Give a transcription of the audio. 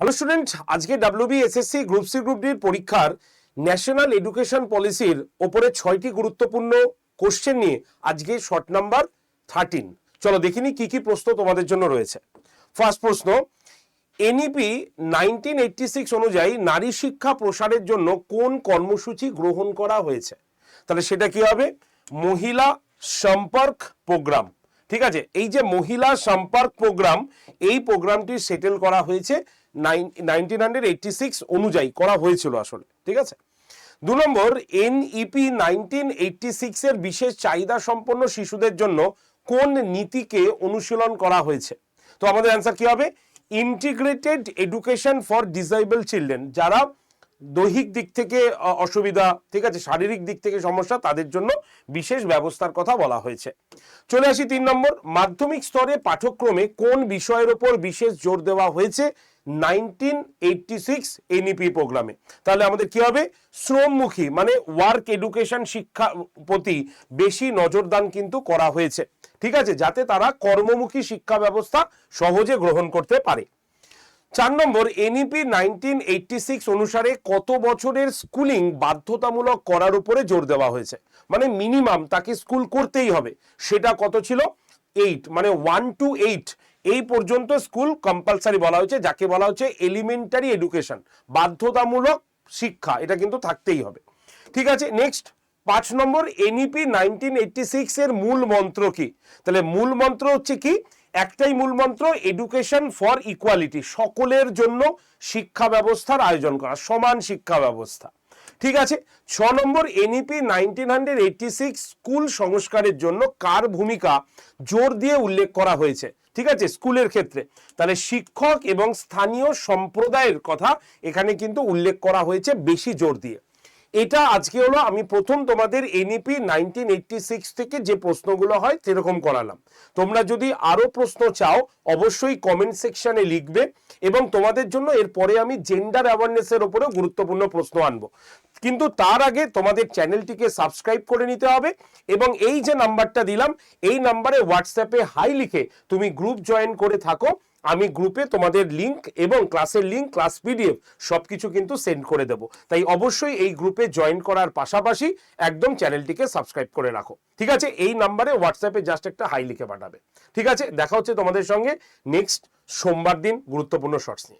Hello student আজকে WB SSC group C group ডির পরীক্ষার ন্যাশনাল এডুকেশন পলিসির ওপরে ছয়টি গুরুত্বপূর্ণ কোশ্চেন নিয়ে আজকে শর্ট নাম্বার থার্টিন চলো দেখিনি কি কি প্রশ্ন তোমাদের জন্য রয়েছে। ফার্স্ট প্রশ্ন এনইপি নাইনটিন এইটটি সিক্স অনুযায়ী নারী শিক্ষা প্রসারের জন্য কোন কর্মসূচি গ্রহণ করা হয়েছে? তাহলে সেটা কি হবে? মহিলা সম্পর্ক প্রোগ্রাম। ঠিক আছে? এই যে মহিলা সম্পর্ক প্রোগ্রাম, এই প্রোগ্রামটি সেটেল করা হয়েছে নাইনটিন হান্ড্রেড এইটটি সিক্স অনুযায়ী করা হয়েছিল আসলে, ঠিক আছে? দু নম্বর এনইপি নাইনটিন এইটটি সিক্স এর বিশেষ চাহিদা সম্পন্ন শিশুদের জন্য কোন নীতিকে অনুশীলন করা হয়েছে? তো আমাদের অ্যান্সার কি হবে? Integrated education for disable children যারা দৈহিক দিক থেকে অসুবিধা, ঠিক আছে, শারীরিক দিক থেকে সমস্যা, তাদের জন্য বিশেষ ব্যবস্থার কথা বলা হয়েছে। চলে আসি তিন নম্বর, মাধ্যমিক স্তরে পাঠ্যক্রমে কোন বিষয়ের ওপর বিশেষ জোর দেওয়া হয়েছে? নাইনটিন এইটটি সিক্স এনইপি প্রোগ্রামে তাহলে আমাদের কি হবে? শ্রমমুখী মানে ওয়ার্ক এডুকেশন শিক্ষা প্রতি বেশি নজরদান কিন্তু করা হয়েছে। ঠিক আছে? যাতে তারা কর্মমুখী শিক্ষা ব্যবস্থা সহজে গ্রহণ করতে পারে। চার নম্বর এনইপি নাইনটিন এইটটি সিক্স অনুসারে কত বছরের স্কুলিং বাধ্যতামূলক করার উপরে জোর দেওয়া হয়েছে? মানে মিনিমাম তাকে স্কুল করতেই হবে। সেটা কত ছিল? এইট মানে ওয়ান টু এইট এই পর্যন্ত স্কুল কম্পালসারি বলা হয়েছে, যাকে বলা হচ্ছে এলিমেন্টারি এডুকেশন বাধ্যতামূলক শিক্ষা, এটা কিন্তু থাকতেই হবে। ঠিক আছে নেক্সট পাঁচ নম্বর এনইপি নাইনটিন এইটটি সিক্স এর মূল মন্ত্র কি? তাহলে মূল মন্ত্র হচ্ছে কি? একটাই মূল মন্ত্র এডুকেশন ফর ইকুয়ালিটি সকলের জন্য শিক্ষা ব্যবস্থার আয়োজন করা, সমান শিক্ষা ব্যবস্থা। ঠিক আছে, ছ নম্বর NEP nineteen hundred eighty six school সংস্কারের জন্য কার ভূমিকা জোর দিয়ে উল্লেখ করা হয়েছে? ঠিক আছে, স্কুলের ক্ষেত্রে। তাহলে শিক্ষক এবং স্থানীয় সম্প্রদায়ের কথা এখানে কিন্তু উল্লেখ করা হয়েছে বেশি জোর দিয়ে। এটা আজকে হলো, আমি প্রথম তোমাদের এনইপি নাইনটিন থেকে যে প্রশ্নগুলো হয় সেরকম করালাম। তোমরা যদি আরও প্রশ্ন চাও, অবশ্যই কমেন্ট সেকশনে লিখবে এবং তোমাদের জন্য এরপরে আমি জেন্ডার অ্যাওয়ারনেসের ওপরেও গুরুত্বপূর্ণ প্রশ্ন আনব। কিন্তু তার আগে তোমাদের চ্যানেলটিকে সাবস্ক্রাইব করে নিতে হবে এবং এই যে নাম্বারটা দিলাম, এই নাম্বারে হোয়াটসঅ্যাপে হাই লিখে তুমি গ্রুপ জয়েন করে থাকো। আমি গ্রুপে তোমাদের লিঙ্ক এবং ক্লাসের লিংক ক্লাস পিডিএফ সব কিছু কিন্তু সেন্ড করে দেবো। তাই অবশ্যই এই গ্রুপে জয়েন করার পাশাপাশি একদম চ্যানেলটিকে সাবস্ক্রাইব করে রাখো। ঠিক আছে? এই নাম্বারে হোয়াটসঅ্যাপে জাস্ট একটা হাই লিখে পাঠাবে। ঠিক আছে? দেখা হচ্ছে তোমাদের সঙ্গে নেক্সট সোমবার দিন গুরুত্বপূর্ণ শর্টস নিয়ে।